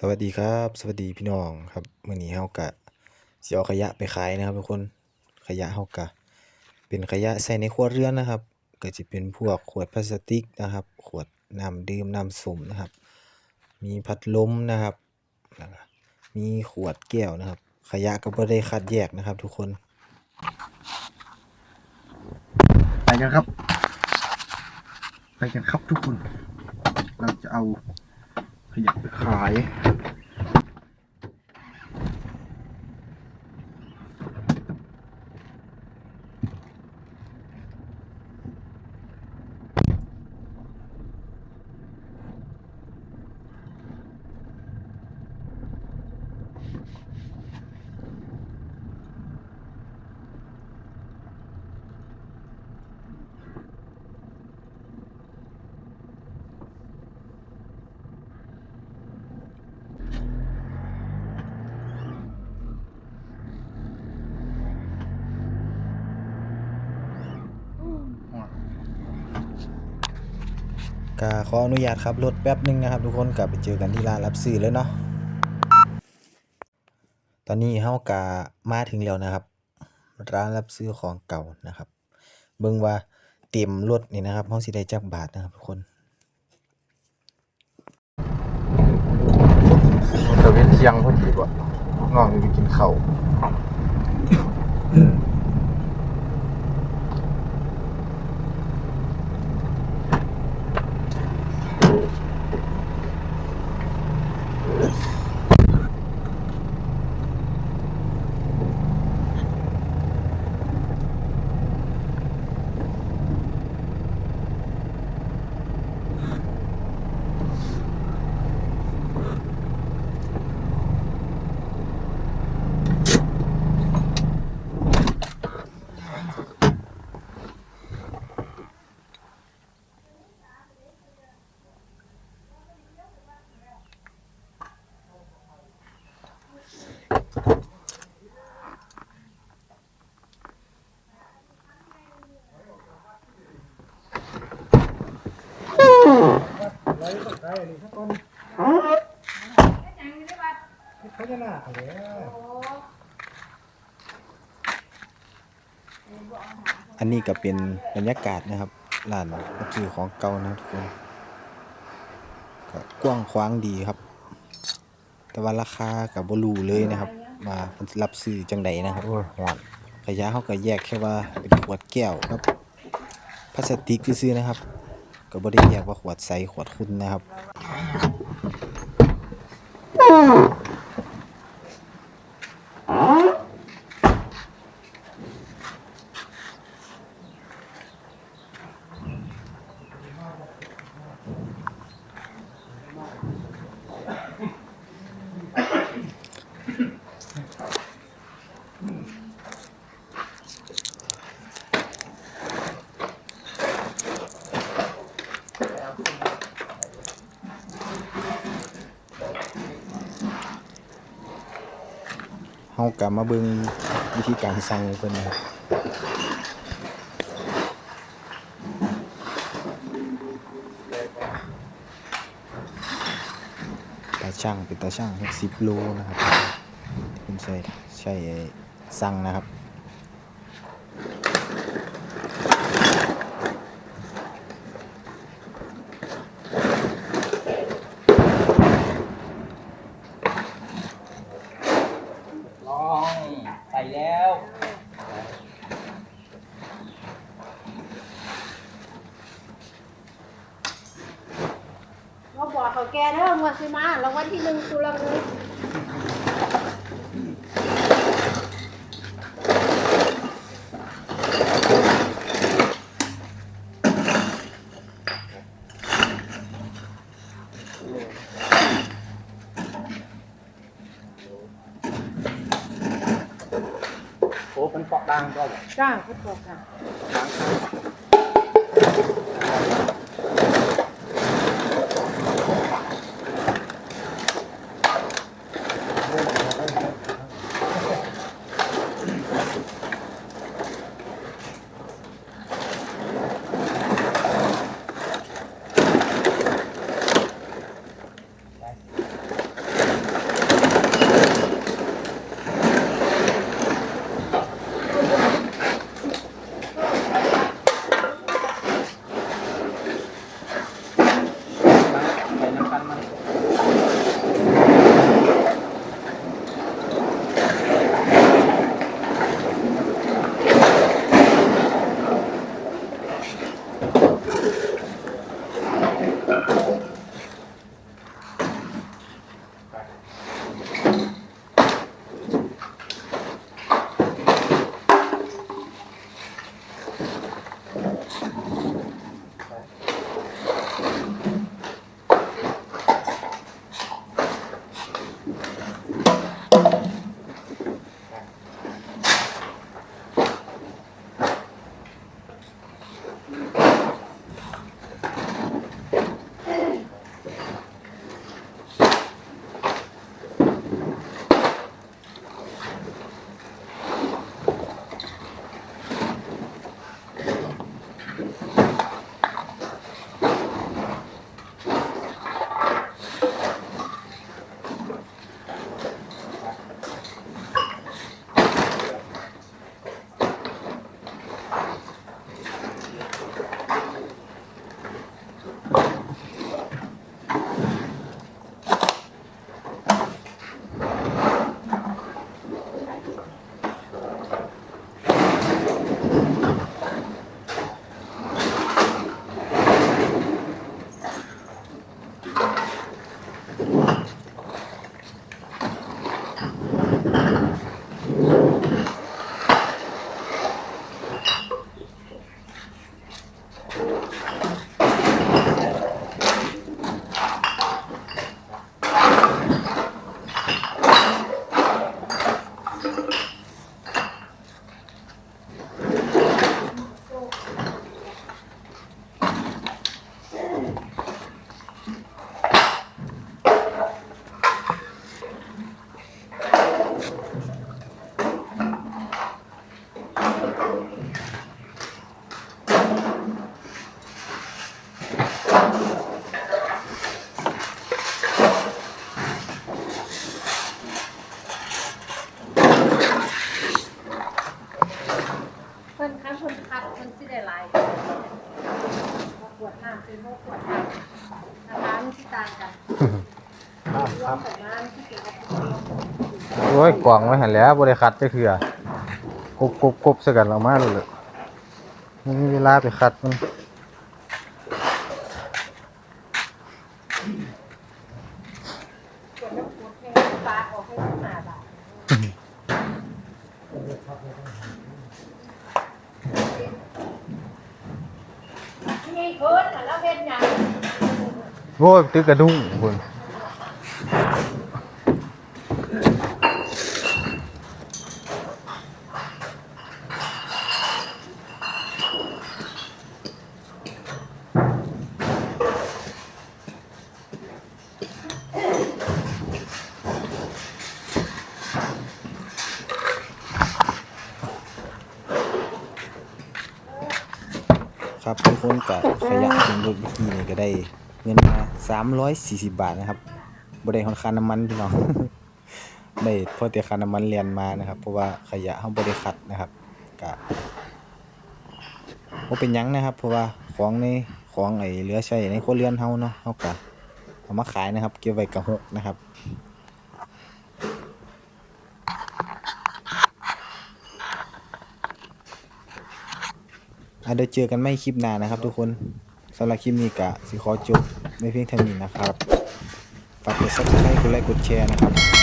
สวัสดีครับ สวัสดีพี่น้องครับมื้อนี้เฮากะสิเอาขยะไปขายนะครับทุกคนขยะเฮากะเป็นขยะใส่ในครัวเรือนนะครับ ก็จะเป็นพวกขวดพลาสติกนะครับ ขวดน้ำดื่มน้ำส้มนะครับ มีพัดลมนะครับ มีขวดแก้วนะครับ ขยะก็บ่ได้คัดแยกนะครับ ทุกคน ไปกันครับ ไปกันครับทุกคน เราจะเอา ขยะไปขาย ก็ขออนุญาตครับรถแป๊บนึงนะครับ ทุกคนกลับไปเจอกันที่ร้านรับซื้อแล้วเนาะตอนนี้เฮากะมาถึงแล้วนะครับ ร้านรับซื้อของเก่านะครับ เบิ่งว่าเต็มรถนี่นะครับเฮาสิได้จักบาทนะครับทุกคนมันจะเว้นเที่ยงพอดีว่ะน้องไปกินข้าว Yeah. อันนี้ก็เป็นบรรยากาศนะครับร้านรับซื้อของเก่านะทุกคนก็กว้างขวางดีครับ แต่ว่าราคาก็บ่รู้เลยนะครับว่าเพิ่นรับซื้อจังใดนะครับโอ้ยานขยะเขาก็แยกแค่ว่าเป็นขวดแก้วครับพลาสติกซื่อนะครับ ก็บ่ได้แยกว่าขวดใสขวดคุณนะครับ เฮากลับมาเบิ่งวิธีการสั่งเพิ่นนะครับตาช่างเป็นตาช่างสิบโลนะครับที่เพิ่นใช้ใช้สั่งนะครับ ลองใส่แล้ว เราบอกเขาแกเด้อมาสิมารางวัลที่หนึ่งกูละเลยโอ้เป็นเปาะดังก็บอกจ้าพุทโธค่ะเเพิ่นคัดคัดเพิ่สิไดลายขวดน้ำเป็ขวดน้ำนะคะมันสิตางกันรวมกันน้ำที่เก็วโอ้ยกล่องไว้หันแล้วบริขัดจะเถื่อ กบกบกบซะกันออกมาเลยเลยไม่มีเวลาไปคัดมันกดน้ำกดให้ปลาออกให้หนาบาทนี่เคินน่ะแล้วเป็นหยังโว้ยตึกกระดุ้งคุณ คนกับขยะเป็นรถวิธีนี่ก็ได้เงินมา340บาทนะครับบ่ได้ค่อนค่าน้ำมันพี่น้องได้พอแต่ค่าน้ำมันเรียนมานะครับ เพราะว่าขยะเฮาบ่ได้คัดนะครับก็บ่เป็นยังนะครับ เพราะว่าของในของไอ้เหลือใช้ในครัวเรือนเฮาเนาะเฮาก็เอามาขายนะครับ เก็บไว้กะหกนะครับ อะเดี๋ยวเจอกันไม่คลิปหน้านะครับ ทุกคนสำหรับคลิปนี้กะสิขอจบไม่เพียงเท่านี้นะครับ ฝากกด subscribe กดไลค์กดแชร์นะครับ